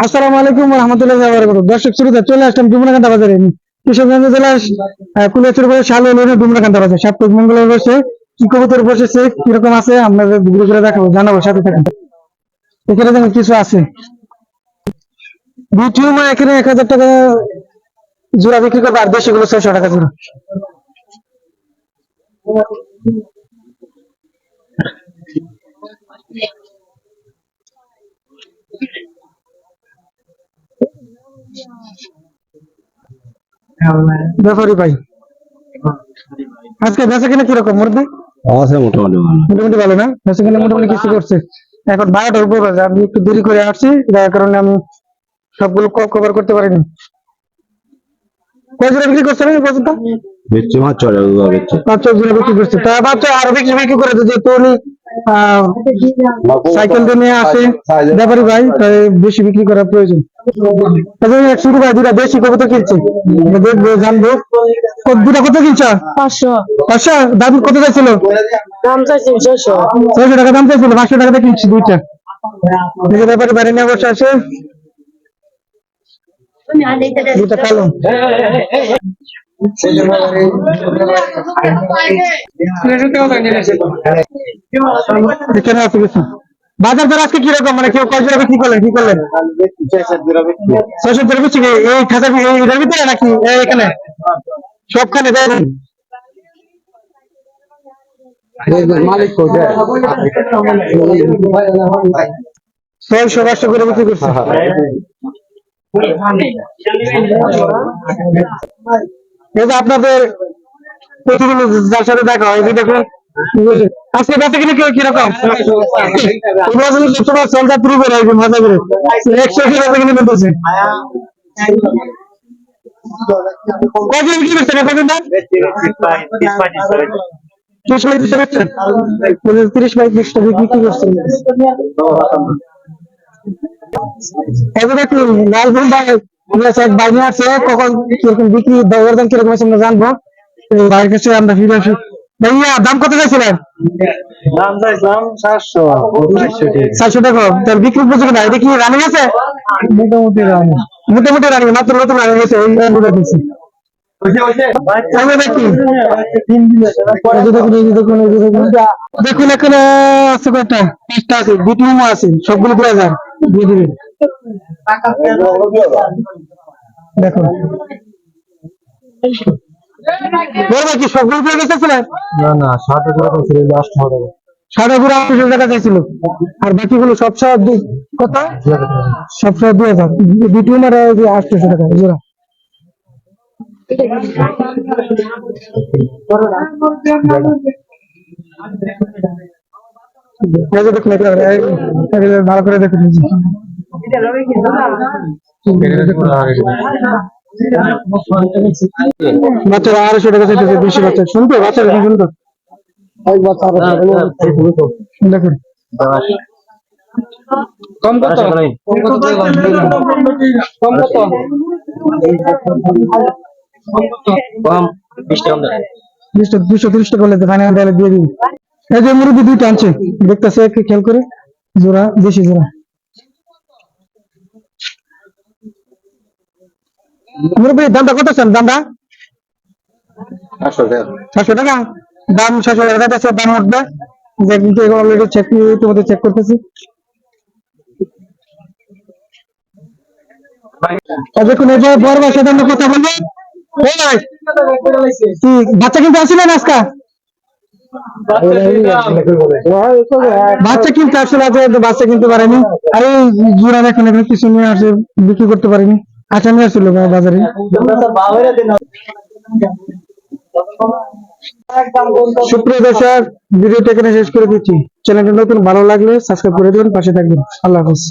আসসালামু আলাইকুম রহমতুল্লাহ দর্শক শ্রোতা, চলে আসলাম ডুমরাকান্দা বাজারে। কিশোরগঞ্জ জেলার শাল হলো ডুমরাকান্দা বাজার। সাপ্তাহিক মঙ্গলবার বসে কি কবুতর বসেছে, কীরকম আছে আপনাদের ভিডিও করে দেখাবো, জানাব, সাথে থাকেন। এখানে দেখুন কিছু আছে। বিটিউমা এখানে এক হাজার টাকা জোড়া বিক্রি করবে, আর দেশিগুলো ছয়শো টাকা জোড়া। ব্যাপারী ভাই। আজকে বেচা কিনা কীরকম? আছে মোটামুটি ভালো। মোটামুটি ভালো না? বেচা কিনা মোটামুটি কিছু করছে। এখন বারোটার উপর বাজে আমি একটু দেরি করে আসছি। যার কারণে আমি সবগুলো কভার করতে পারিনি। কয় জোড়া বিক্রি পর্যন্ত? জোড়া বিক্রি করছে। তা বাচ্চা আরও বিক্রি বিক্রি করে দিচ্ছে। তো উনি আহ, সাইকেল নিয়ে আসে। ব্যাপারী ভাই তাই বেশি বিক্রি করার প্রয়োজন। একশো টাকা দুটা বেশি কত কিনছে। দেখব জানব। দুটা কত কিনছ? পাঁচশো। পাঁচশো? দাম কত চাইছিল? দাম চাইছি ছয়শো। ছয়শো টাকা দাম চাইছিল পাঁচশো টাকাতে কিনছি দুইটা। নিজের ব্যাপারে নিয়ে বসে আছে। দুটা কালো। বাজার দর আজকে কীরকম? মানে কেউ কয় জোড়া বিক্রি করলেন, কি করলেন? ছয়শো জোড়া এই খাতা এটার ভিতরে নাকি এখানে? সবখানে দেয় ছয়শো, পাঁচশো করে যে আপনাদের প্রতিদিন যার সাথে দেখা হয় যে দেখুন, আজকে বেচা কিনে কি কীরকম? একশো কি কিনে বলতেছে কয়দিন বিক্রি করছেন? এখন দাম? ত্রিশ পঁয়ত্রিশ বেচছেন। তিরিশ পঁয়ত্রিশ করছেন। এবার একটু লাল ফুল বাইরে আছে কখন কীরকম বিক্রি দর দাম কীরকম আছে আমরা জানব। তো কাছে আমরা ফিরে আসি। ভাইয়া দাম কত চাইছিলেন? দাম চাইছিলাম সাতশো চারশো টাকা। তার বিক্রি উপযোগী না এটা কি রানিং আছে? মোটামুটি রানি মোটামুটি রানিং মাত্র নতুন রানিং আছে এই রানিং দেখুন এখানে আছে কয়টা পাঁচটা আছে মোমো আছে সবগুলো দুই হাজার দিয়ে দিবেন। বড় ভাই কি সবগুলো পেয়ে গেছিলেন না না ষাট হাজার টাকা ছিল লাস্ট হবে সাড়ে পুরো আটশো টাকা চাইছিল আর বাকিগুলো সব সব দু- কত? সব সব দুই হাজার। দুটি মারা আটশো টাকা জোড়া ভালো করে দেখুন। বাচ্চারা আড়াইশো টাকা চাইতেছে বেশি বাচ্চা। শুনতো? বাচ্চারা কি শুনতো? দেখুন। কম কত? কম কত? কম দুশো তিরিশ টাকা ফাইনাল দিয়ে দিন এই যে মুরব্বী দুইটা আনছে। দেখতেছে খেয়াল করে। জোড়া দেশি জোড়া। মুরব্বী দামটা কত চান? দামটা? টাকা। দাম টাকা। দাম উঠবে? যে কিন্তু এগুলো অলরেডি চেক তোমাদের চেক করতেছি। দেখুন এই বড় সাথে আমরা কথা বলব। বাচ্চা কিন্তু আসছিলেন আজকা? বাচ্চা কিনতে আসলে আছে বাচ্চা কিনতে পারেনি আরে জোড়া দেখুন এখানে কিছু নিয়ে আসে বিক্রি করতে পারেনি। আচ্ছা আমি আসলো বাজারে। সুপ্রিয় দর্শক, ভিডিওটা এখানে শেষ করে দিচ্ছি। চ্যানেলটা নতুন, ভালো লাগলে সাবস্ক্রাইব করে দিবেন, পাশে থাকবেন। আল্লাহ হাফিজ।